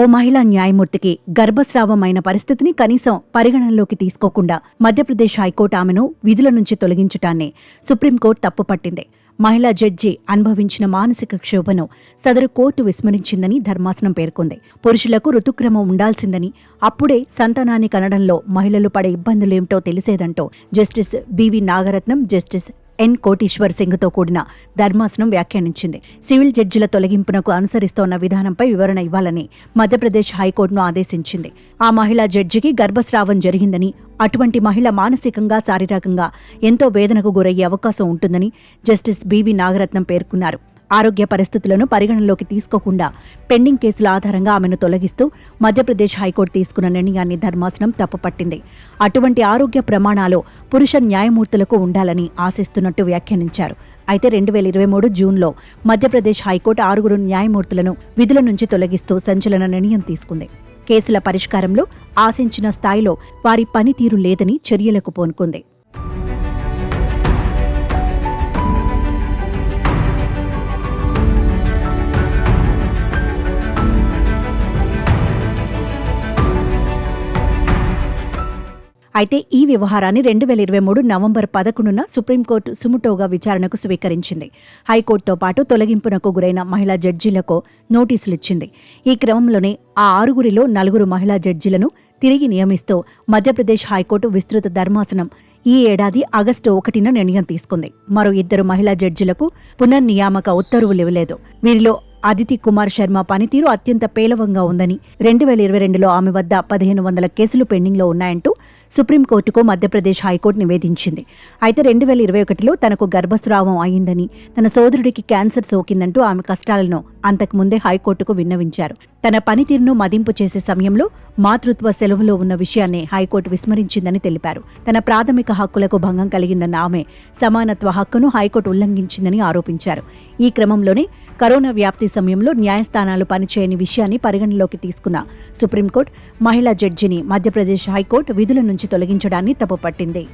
ఓ మహిళా న్యాయమూర్తికి గర్భస్రావమైన పరిస్థితిని కనీసం పరిగణనలోకి తీసుకోకుండా మధ్యప్రదేశ్ హైకోర్టు ఆమెను విధుల నుంచి తొలగించటాన్ని సుప్రీంకోర్టు తప్పుపట్టింది మహిళా జడ్జి అనుభవించిన మానసిక క్షోభను సదరు కోర్టు విస్మరించిందని ధర్మాసనం పేర్కొంది. పురుషులకు ఋతుక్రమం ఉండాల్సిందని అప్పుడే సంతానాన్ని కనడంలో మహిళలు పడే ఇబ్బందులేమిటో తెలిసేదంటూ justice BV Nagarathnam justice N Koteshwar సింగ్తో కూడిన ధర్మాసనం వ్యాఖ్యానించింది. సివిల్ జడ్జిల తొలగింపునకు అనుసరిస్తోన్న విధానంపై వివరణ ఇవ్వాలని మధ్యప్రదేశ్ హైకోర్టును ఆదేశించింది. ఆ మహిళా జడ్జికి గర్భస్రావం జరిగిందని అటువంటి మహిళ మానసికంగా శారీరకంగా ఎంతో వేదనకు గురయ్యే అవకాశం ఉంటుందని జస్టిస్ బివి నాగరత్నం పేర్కొన్నారు. ఆరోగ్య పరిస్థితులను పరిగణనలోకి తీసుకోకుండా పెండింగ్ కేసుల ఆధారంగా ఆమెను తొలగిస్తూ మధ్యప్రదేశ్ హైకోర్టు తీసుకున్న నిర్ణయాన్ని ధర్మాసనం తప్పుపట్టింది. అటువంటి ఆరోగ్య ప్రమాణాలు పురుష న్యాయమూర్తులకు ఉండాలని ఆశిస్తున్నట్టు వ్యాఖ్యానించారు. అయితే రెండు వేల ఇరవై మూడు జూన్లో మధ్యప్రదేశ్ హైకోర్టు ఆరుగురు న్యాయమూర్తులను విధుల నుంచి తొలగిస్తూ సంచలన నిర్ణయం తీసుకుంది. కేసుల పరిష్కారంలో ఆశించిన స్థాయిలో వారి పనితీరు లేదని చర్యలకు పూనుకుంది. అయితే ఈ వ్యవహారాన్ని రెండు వేల ఇరవై మూడు నవంబర్ పదకొండున సుప్రీంకోర్టు సుముటోగా విచారణకు స్వీకరించింది. హైకోర్టుతో పాటు తొలగింపునకు గురైన మహిళా జడ్జీలకు నోటీసులిచ్చింది ఈ క్రమంలోనే ఆ ఆరుగురిలో నలుగురు మహిళా జడ్జీలను తిరిగి నియమిస్తూ మధ్యప్రదేశ్ హైకోర్టు విస్తృత ధర్మాసనం ఈ ఏడాది ఆగస్టు ఒకటిన నిర్ణయం తీసుకుంది. మరో ఇద్దరు మహిళా జడ్జిలకు పునర్నియామక ఉత్తర్వులు ఇవ్వలేదు. వీరిలో అదితి కుమార్ శర్మ పనితీరు అత్యంత పేలవంగా ఉందని రెండు వేల ఇరవై రెండులో ఆమె వద్ద పదిహేను వందల కేసులు పెండింగ్లో ఉన్నాయంటూ సుప్రీంకోర్టుకు మధ్యప్రదేశ్ హైకోర్టు నివేదించింది. అయితే రెండు వేల ఇరవై ఒకటిలో తనకు గర్భస్రావం అయిందని తన సోదరుడికి క్యాన్సర్ సోకిందంటూ ఆమె కష్టాలను అంతకుముందే హైకోర్టుకు విన్నవించారు. తన పనితీరును మదింపు చేసే సమయంలో మాతృత్వ సెలవులో ఉన్న విషయాన్ని హైకోర్టు విస్మరించిందని తెలిపారు. తన ప్రాథమిక హక్కులకు భంగం కలిగిందన్న ఆమె సమానత్వ హక్కును హైకోర్టు ఉల్లంఘించిందని ఆరోపించారు. ఈ క్రమంలోనే కరోనా వ్యాప్తి సమయంలో న్యాయస్థానాలు పనిచేయని విషయాన్ని పరిగణలోకి తీసుకున్న సుప్రీంకోర్టు మహిళా జడ్జిని మధ్యప్రదేశ్ హైకోర్టు విధుల నుంచి తొలగించడాన్ని తప్పుపట్టింది.